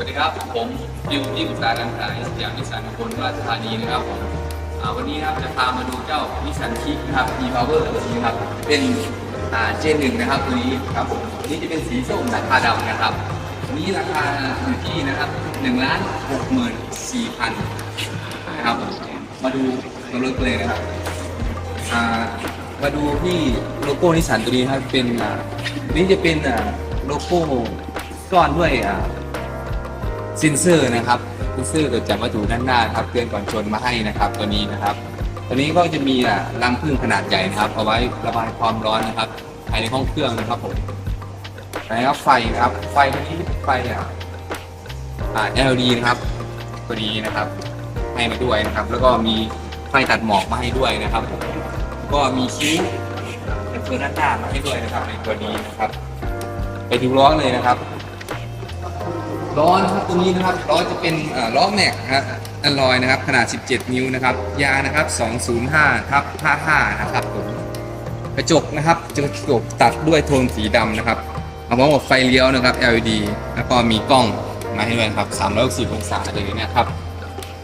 วัสดีครับผมดิวที่ปรึกษาการขายสยามนิสสันคนราชธานีนะครับผมวันนี้นะครับจะพามาดูเจ้านิสสันคิกนะครับ e-power ตัวนี้ครับเป็นอ่าเจนหนึ่งนะครับตัวนี้ครับผมนี้จะเป็นสีส้มราคาดำนะครับนี้ราคาอยู่ที่นะครับหนึ่งล้านหกหมื่นสี่พันนะครับมาดูตัวรถเลยนะครับอ่ามาดูที่โลโก้นิสสันตัวนี้ครับเป็นอ่านี่จะเป็นอ่าโลโก้ซ่อนด้วยอ่า ซินเซอร์นะครับเซนเซอร์เกิดจากวัตถุด้านหน้าครับเตือนก่อนชนมาให้นะครับตัวนี้นะครับ ตัวนี้ก็จะมีรังผึ้งขนาดใหญ่นะครับเอาไว้ระบายความร้อนนะครับภายในห้องเครื่องนะครับผมนะครับไฟนะครับ ไฟตัวนี้ไฟอ่า LED นะครับ ตัวนี้นะครับให้มาด้วยนะครับ แล้วก็มีไฟตัดหมอกมาให้ด้วยนะครับ ก็มีคิ้วเป็นตัวด้านหน้ามาให้ด้วยนะครับในตัวนี้นะครับ ไปดูล้องเลยนะครับ ล้อนะครับตัวนี้นะครับล้อจะเป็นล้อแม็กครับอันลอยนะครับขนาด 17 นิ้วนะครับยางนะครับ 205ทับ55 นะครับผมกระจกนะครับจะกระจกตัดด้วยโทนสีดำนะครับเอาพร้อมกับไฟเลี้ยวนะครับ LED แล้วก็มีกล้องมาให้ด้วยนะครับ360องศาเลยนะครับ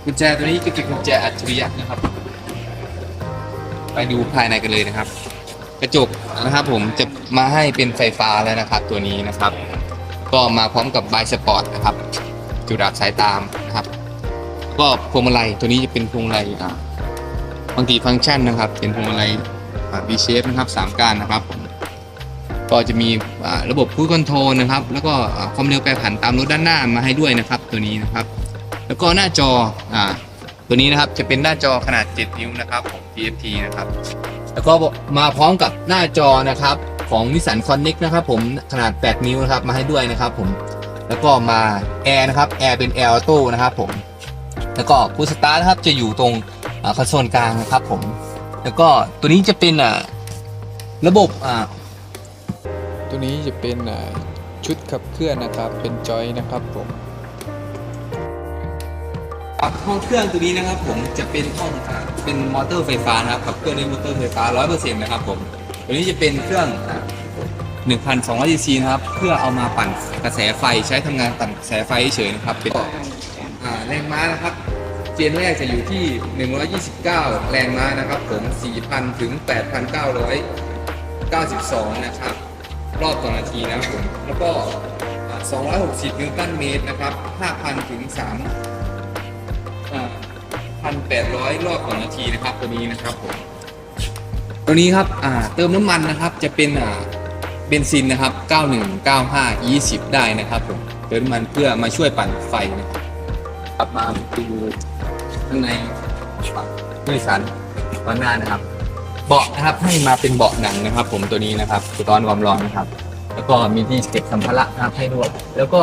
กุญแจตัวนี้ก็เป็นกุญแจอัจฉริยะนะครับ ไปดูภายในกันเลยนะครับ กระจกนะครับผมจะมาให้เป็นไฟฟ้าแล้วนะครับ ตัวนี้นะครับ ก็มาพร้อมกับบายสปอร์ตนะครับจุดดับสายตามนะครับ ก็พวงมาลัยตัวนี้จะเป็นพวงมาลัยบางทีฟังก์ชันนะครับ เป็นพวงมาลัยอ่า V shape นะครับสามก้านนะครับ ก็จะมีระบบพูดคอนโทรลนะครับ แล้วก็ความเร็วแปรผันตามรถด้านหน้ามาให้ด้วยนะครับ ตัวนี้นะครับ แล้วก็หน้าจออตัวนี้นะครับจะเป็นหน้าจอขนาด 7 นิ้วนะครับของ TFT นะครับ แล้วก็มาพร้อมกับหน้าจอนะครับ ของ Nissan Connect นะครับผมขนาด 8 นิ้วนะครับมาให้ด้วยนะครับผมแล้วก็มาแอร์นะครับแอร์เป็นแอร์ออโต้นะครับผมแล้วก็พุชสตาร์นะครับจะอยู่ตรงอ่าคอนโซลกลางนะครับผม แล้วก็ตัวนี้จะเป็นอ่าระบบอ่าตัวนี้จะเป็นอ่าชุดขับเคลื่อนนะครับเป็นจอยนะครับผมครับห้องเครื่องตัวนี้นะครับผมจะเป็นห้องอ่าเป็นมอเตอร์ไฟฟ้านะครับขับเครื่องด้วยมอเตอร์ไฟฟ้า 100%นะครับผม ตัวนี้จะเป็นเครื่องอ่า1,200 cc นะครับ เพื่อเอามาปั่นกระแสไฟใช้ทำงานปั่นกระแสไฟเฉยๆนะครับ เป็นอ่าแรงม้านะครับ เจนแรกจะอยู่ที่ 129 แรงม้านะครับ ผม 4,000 ถึง 8,992 นะครับ รอบต่อนาทีนะครับผม แล้วก็อ่า260 นิวตันเมตรนะครับ 5,000 ถึง3พันแปดร้อยรอบต่อนาทีนะครับ ตัวนี้นะครับผม ตัวนี้ครับอ่าเติมน้ำมันนะครับจะเป็นอ่าเบนซินนะครับ 91 95 20 ได้นะครับผมเติมน้ำมันเพื่อมาช่วยปั่นไฟนะครับกลับมาดูข้างในฝั่งผู้โดยสารตอนหน้านะครับ เบาะนะครับให้มาเป็นเบาะหนังนะครับ ผมตัวนี้นะครับตอนความร้อนนะครับ แล้วก็มีที่เก็บสัมภาระนะครับให้ด้วยแล้วก็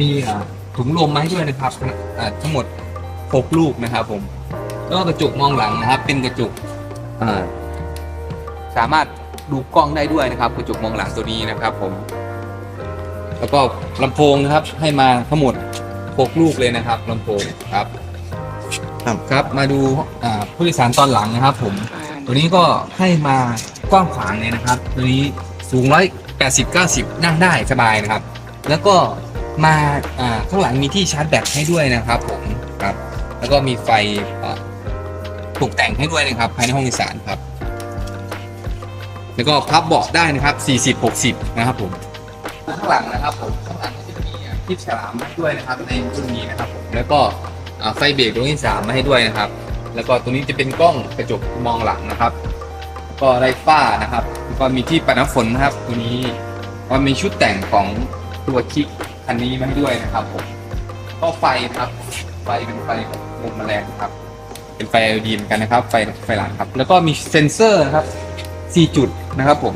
มีถุงลมมาให้ด้วยนะครับทั้งหมดหกลูกนะครับ ผม แล้วก็กระจกมองหลังนะครับ เป็นกระจกอ่า สามารถดูกล้องได้ด้วยนะครับกระจกมองหลังตัวนี้นะครับผม แล้วก็ลำโพงนะครับให้มาทั้งหมดหกลูกเลยนะครับลำโพงครับ ครับ ครับมาดูอ่าผู้โดยสารตอนหลังนะครับ ผม ตัวนี้ก็ให้มากว้างขวางเลยนะครับ ตัวนี้สูงร้อยแปดสิบเก้าสิบนั่งได้สบายนะครับ แล้วก็มาอ่าข้างหลังมีที่ชาร์จแบตให้ด้วยนะครับ ผมครับ แล้วก็มีไฟอ่าตกแต่งให้ด้วยนะครับ ภายในห้องโดยสารครับ แล้วก็พับเบาะได้นะครับ 40 60 นะครับผม ข้างหลังนะครับผมข้างหลังก็จะมีคลิปฉลามให้ด้วยนะครับในรุ่นนี้นะครับผมแล้วก็อ่าไฟเบรกดวงที่สามมาให้ด้วยนะครับ แล้วก็ตรงนี้จะเป็นกล้องกระจกมองหลังนะครับแล้วก็ไรฟ้านะครับแล้วก็มีที่ปัดน้ำฝนนะครับ ตัวนี้ก็มีชุดแต่งของตัวคิกคันนี้มาให้ด้วยนะครับผมก็ไฟนะครับไฟเป็นไฟมุมแมลงครับ เป็นไฟ LED เหมือนกันนะครับ ไฟไฟหลังครับ แล้วก็มีเซ็นเซอร์นะครับ 4 จุดนะครับผม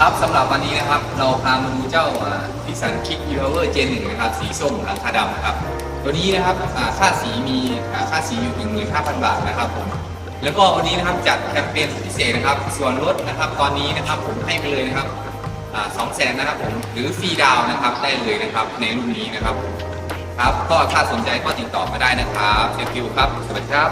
ครับสำหรับวันนี้นะครับ เราพามาดูเจ้าพิสันคิกอีเวอร์เจนหนึ่งนะครับ สีส้มหลังคาดำนะครับ ตัวนี้นะครับอ่าค่าสีมีอ่าค่าสีอยู่ถึง15,000บาทนะครับผมแล้วก็วันนี้นะครับจัดแคมเปญพิเศษนะครับ ส่วนลดนะครับตอนนี้นะครับผมให้ไปเลยนะครับสองแสนนะครับผมหรือฟรีดาวนะครับได้เลยนะครับในรุ่นนี้นะครับ ครับก็ถ้าสนใจก็ติดต่อมาได้นะครับเซลฟิวครับสวัสดีครับ